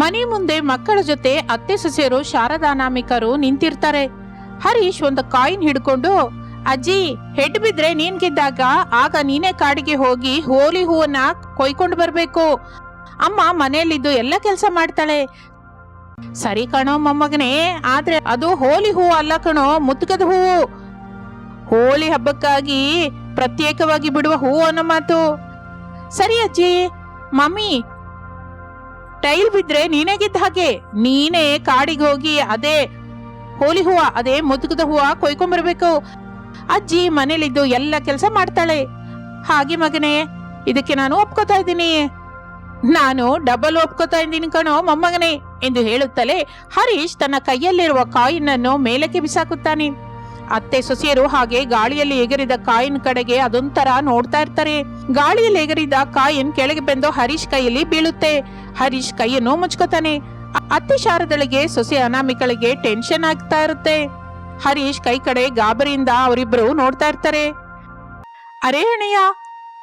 ಮನೆ ಮುಂದೆ ಮಕ್ಕಳ ಜೊತೆ ಅತ್ತೆ ಸೊಸೆಯರು ಶಾರದಾನಾಮಿಕರು ನಿಂತಿರ್ತಾರೆ. ಹರೀಶ್ ಒಂದು ಕಾಯಿನ್ ಹಿಡ್ಕೊಂಡು, ಅಜ್ಜಿ ಹೆಡ್ ಬಿದ್ರೆ ನೀನ್ ಗೆದ್ದಾಗ ಆಗ ನೀನೇ ಕಾಡಿಗೆ ಹೋಗಿ ಹೋಲಿ ಹೂವನ್ನ ಕೊಯ್ಕೊಂಡು ಬರ್ಬೇಕು. ಅಮ್ಮ ಮನೆಯಲ್ಲಿದ್ದು ಎಲ್ಲ ಕೆಲಸ ಮಾಡ್ತಾಳೆ. ಸರಿ ಕಣೋ ಮೊಮ್ಮಗನೇ, ಆದ್ರೆ ಅದು ಹೋಲಿ ಹೂವು ಅಲ್ಲ ಕಣೋ ಮುತ್ಕದ ಹೂವು. ಹೋಳಿ ಹಬ್ಬಕ್ಕಾಗಿ ಪ್ರತ್ಯೇಕವಾಗಿ ಬಿಡುವ ಹೂವು ಅನ್ನೋ ಮಾತು. ಸರಿ ಅಜ್ಜಿ, ಮಮ್ಮಿ ಟೈಲ್ ಬಿದ್ರೆ ನೀನೇ ಗೆದ್ದ ಹಾಗೆ. ನೀನೇ ಕಾಡಿಗೆ ಹೋಗಿ ಅದೇ ಹೋಲಿ ಹೂವ, ಅದೇ ಮುದುಕದ ಹೂವ ಕೊಯ್ಕೊಂಬರ್ಬೇಕು. ಅಜ್ಜಿ ಮನೇಲಿದ್ದು ಎಲ್ಲ ಕೆಲಸ ಮಾಡ್ತಾಳೆ. ಹಾಗೆ ಮಗನೇ, ಇದಕ್ಕೆ ನಾನು ಒಪ್ಕೋತಾ ಇದ್ದೀನಿ. ನಾನು ಡಬಲ್ ಒಪ್ಕೋತಾ ಇದ್ದೀನಿ ಕಣೋ ಮೊಮ್ಮಗನೇ ಎಂದು ಹೇಳುತ್ತಲೇ ಹರೀಶ್ ತನ್ನ ಕೈಯಲ್ಲಿರುವ ಕಾಯಿನ್ ಅನ್ನು ಮೇಲಕ್ಕೆ ಬಿಸಾಕುತ್ತಾನೆ. ಅತ್ತೆ ಸೊಸೆಯರು ಹಾಗೆ ಗಾಳಿಯಲ್ಲಿ ಎಗರಿದ ಕಾಯಿನ್ ಕಡೆಗೆ ಅದೊಂಥರ ನೋಡ್ತಾ ಇರ್ತಾರೆ. ಗಾಳಿಯಲ್ಲಿ ಎಗರಿದ ಕಾಯಿನ್ ಕೆಳಗೆ ಬಂದು ಹರೀಶ್ ಕೈಯಲ್ಲಿ ಬೀಳುತ್ತೆ. ಹರೀಶ್ ಕೈಯನ್ನು ಮುಚ್ಕೋತಾನೆ. ಅತ್ತೆ ಶಾರದಳಿಗೆ ಸೊಸೆ ಅನಾಮಿಕಳಿಗೆ ಟೆನ್ಷನ್ ಆಗ್ತಾ ಇರುತ್ತೆ. ಹರೀಶ್ ಕೈ ಕಡೆ ಗಾಬರಿಯಿಂದ ಅವರಿಬ್ರು ನೋಡ್ತಾ ಇರ್ತಾರೆ. ಅರೇ ಅಣ್ಣಯ್ಯ,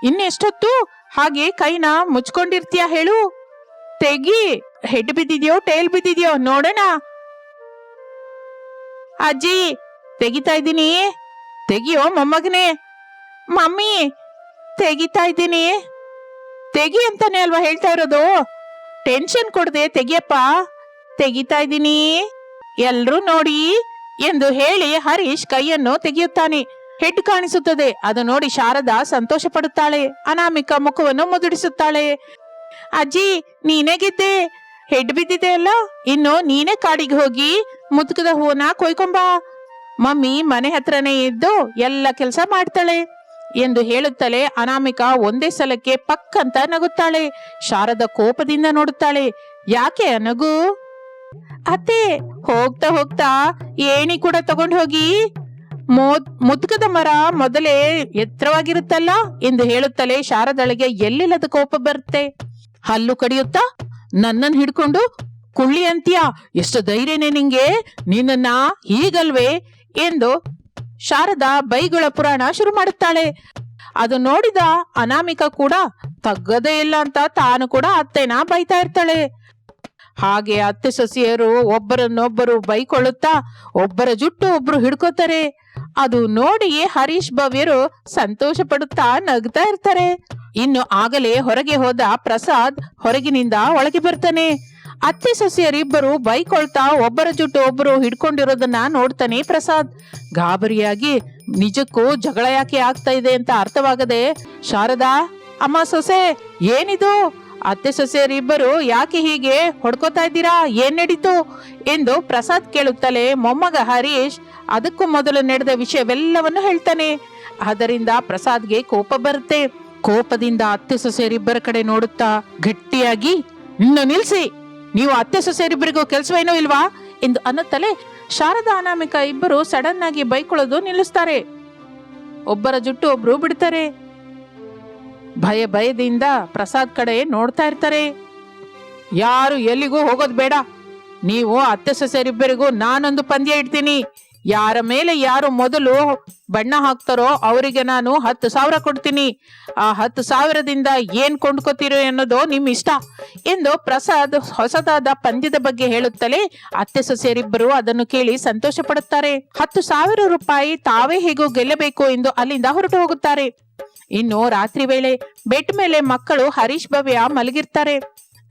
ಇನ್ನೆಷ್ಟೊತ್ತು? ಹಾಗೆ ಕೈನ ಮುಚ್ಕೊಂಡಿರ್ತೀಯ ಹೇಳು. ತೆಗಿ. ಹೆಡ್ ಬಿದ್ದಿದ್ಯೋ, ಟೇಲ್ ಬಿದ್ದಿದ್ಯೋ, ನೋಡೋಣ. ಅಜ್ಜಿ ತೆಗಿತಾ ಇದ್ದೀನಿ. ತೆಗಿಯೋ ಮೊಮ್ಮಗನೇ. ಮಮ್ಮಿ, ತೆಗಿತಾ ಇದ್ದೀನಿ. ತೆಗಿ ಅಂತಾನೆ ಅಲ್ವಾ ಹೇಳ್ತಾ ಇರೋದು? ಟೆನ್ಷನ್ ಕೊಡದೆ, ತೆಗಿಯಪ್ಪ. ತೆಗಿತಾ ಇದ್ದೀನಿ. ಎಲ್ರೂ ನೋಡಿ ಎಂದು ಹೇಳಿ ಹರೀಶ್ ಕೈಯನ್ನು ತೆಗೆಯುತ್ತಾನೆ. ಹೆಡ್ ಕಾಣಿಸುತ್ತದೆ. ಅದು ನೋಡಿ ಶಾರದಾ ಸಂತೋಷ ಪಡುತ್ತಾಳೆ. ಅನಾಮಿಕ ಮುಖವನ್ನು ಮುದುಡಿಸುತ್ತಾಳೆ. ಅಜ್ಜಿ, ನೀನೇ ಗೆದ್ದೆ. ಹೆಡ್ ಬಿದ್ದಿದೆ ಅಲ್ಲ? ಇನ್ನು ನೀನೇ ಕಾಡಿಗೆ ಹೋಗಿ ಮುದುಕದ ಹೂವನ್ನ ಕೊಯ್ಕೊಂಬಾ. ಮಮ್ಮಿ ಮನೆ ಹತ್ರನೇ ಇದ್ದು ಎಲ್ಲ ಕೆಲಸ ಮಾಡ್ತಾಳೆ ಎಂದು ಹೇಳುತ್ತಲೇ ಅನಾಮಿಕಾ ಒಂದೇ ಸಲಕ್ಕೆ ಪಕ್ಕಂತ ನಗುತ್ತಾಳೆ. ಶಾರದ ಕೋಪದಿಂದ ನೋಡುತ್ತಾಳೆ. ಯಾಕೆ ನಗು? ಅತ್ತೆ, ಹೋಗ್ತಾ ಹೋಗ್ತಾ ಏಣಿ ಕೂಡ ತಗೊಂಡು ಹೋಗಿ. ಮೋದ್, ಮುದ್ಕದ ಮರ ಮೊದಲೇ ಎತ್ತರವಾಗಿರುತ್ತಲ್ಲ ಎಂದು ಹೇಳುತ್ತಲೇ ಶಾರದಳಿಗೆ ಎಲ್ಲಿಲ್ಲದ ಕೋಪ ಬರುತ್ತೆ. ಹಲ್ಲು ಕಡಿಯುತ್ತಾ? ನನ್ನನ್ ಹಿಡ್ಕೊಂಡು ಕುಳ್ಳಿ ಅಂತೀಯ ಎಷ್ಟು ಧೈರ್ಯನೇ ನಿಂಗೆ? ನಿನ್ನನ್ನ ಹೀಗಲ್ವೇ? ಎಂದು ಶಾರದಾ ಬೈಗುಳ ಪುರಾಣ ಶುರು ಮಾಡುತ್ತಾಳೆ. ಅದು ನೋಡಿದ ಅನಾಮಿಕ ಕೂಡ ತಗ್ಗದೇ ಇಲ್ಲ ಅಂತ ತಾನು ಕೂಡ ಅತ್ತೆನ ಬೈತಾ ಇರ್ತಾಳೆ. ಹಾಗೆ ಅತ್ತೆ ಸೊಸಿಯರು ಒಬ್ಬರನ್ನೊಬ್ಬರು ಬೈಕೊಳ್ಳುತ್ತಾ ಒಬ್ಬರ ಜುಟ್ಟು ಒಬ್ರು ಹಿಡ್ಕೋತಾರೆ. ಅದು ನೋಡಿ ಹರೀಶ್ ಭವ್ಯರು ಸಂತೋಷ ಪಡುತ್ತಾ ನಗ್ತಾ ಇರ್ತಾರೆ. ಇನ್ನು ಆಗಲೇ ಹೊರಗೆ ಹೋದ ಪ್ರಸಾದ್ ಹೊರಗಿನಿಂದ ಒಳಗೆ ಬರ್ತಾನೆ. ಅತ್ತೆ ಸೊಸೆಯರಿಬ್ಬರು ಬೈಕೊಳ್ತಾ ಒಬ್ಬರ ಜುಟ್ಟು ಒಬ್ಬರು ಹಿಡ್ಕೊಂಡಿರೋದನ್ನ ನೋಡ್ತಾನೆ ಪ್ರಸಾದ್. ಗಾಬರಿಯಾಗಿ, ನಿಜಕ್ಕೂ ಜಗಳ ಯಾಕೆ ಆಗ್ತಾ ಇದೆ ಅಂತ ಅರ್ಥವಾಗದೆ, ಶಾರದಾ, ಅಮ್ಮ ಸೊಸೆ, ಏನಿದು? ಅತ್ತೆ ಸೊಸೆಯರಿಬ್ಬರು ಯಾಕೆ ಹೀಗೆ ಹೊಡ್ಕೋತಾ ಇದ್ದೀರಾ? ಏನ್ ನಡೀತು? ಎಂದು ಪ್ರಸಾದ್ ಕೇಳುತ್ತಲೇ ಮೊಮ್ಮಗ ಹರೀಶ್ ಅದಕ್ಕೂ ಮೊದಲು ನಡೆದ ವಿಷಯವೆಲ್ಲವನ್ನು ಹೇಳ್ತಾನೆ. ಅದರಿಂದ ಪ್ರಸಾದ್ಗೆ ಕೋಪ ಬರುತ್ತೆ. ಕೋಪದಿಂದ ಅತ್ತೆ ಸೊಸೆಯರಿಬ್ಬರ ಕಡೆ ನೋಡುತ್ತಾ ಗಟ್ಟಿಯಾಗಿ, ಇನ್ನು ನಿಲ್ಸಿ! ನೀವು ಅತ್ತೆ ಸೊಸೆಯರಿಬ್ಬರಿಗೂ ಕೆಲಸವೇನೂ ಇಲ್ವಾ? ಎಂದು ಅನ್ನುತ್ತಲೇ ಶಾರದಾ ಅನಾಮಿಕ ಇಬ್ಬರು ಸಡನ್ ಆಗಿ ಬೈಕೊಳ್ಳೋದು ನಿಲ್ಲಿಸ್ತಾರೆ. ಒಬ್ಬರ ಜುಟ್ಟು ಒಬ್ರು ಬಿಡ್ತಾರೆ. ಭಯ ಭಯದಿಂದ ಪ್ರಸಾದ್ ಕಡೆ ನೋಡ್ತಾ ಇರ್ತಾರೆ. ಯಾರು ಎಲ್ಲಿಗೂ ಹೋಗೋದು ಬೇಡ. ನೀವು ಅತ್ತೆ ಸೊಸೆಯರಿಬ್ಬರಿಗೂ ನಾನೊಂದು ಪಂದ್ಯ ಇಡ್ತೀನಿ. ಯಾರ ಮೇಲೆ ಯಾರು ಮೊದಲು ಬಣ್ಣ ಹಾಕ್ತಾರೋ ಅವರಿಗೆ ನಾನು ಹತ್ತು ಸಾವಿರ ಕೊಡ್ತೀನಿ. ಆ ಹತ್ತು ಸಾವಿರದಿಂದ ಏನ್ ಕೊಂಡ್ಕೋತೀರೋ ಅನ್ನೋದು ನಿಮ್ ಇಷ್ಟ ಎಂದು ಪ್ರಸಾದ್ ಹೊಸದಾದ ಪಂದ್ಯದ ಬಗ್ಗೆ ಹೇಳುತ್ತಲೇ ಅತ್ತೆ ಸೊಸೆಯರಿಬ್ಬರು ಅದನ್ನು ಕೇಳಿ ಸಂತೋಷ ಪಡುತ್ತಾರೆ. ಹತ್ತು ಸಾವಿರ ರೂಪಾಯಿ ತಾವೇ ಹೇಗೂ ಗೆಲ್ಲಬೇಕು ಎಂದು ಅಲ್ಲಿಂದ ಹೊರಟು ಹೋಗುತ್ತಾರೆ. ಇನ್ನು ರಾತ್ರಿ ವೇಳೆ ಬೆಡ್ ಮೇಲೆ ಮಕ್ಕಳು ಹರೀಶ್ ಭವ್ಯ ಮಲಗಿರ್ತಾರೆ.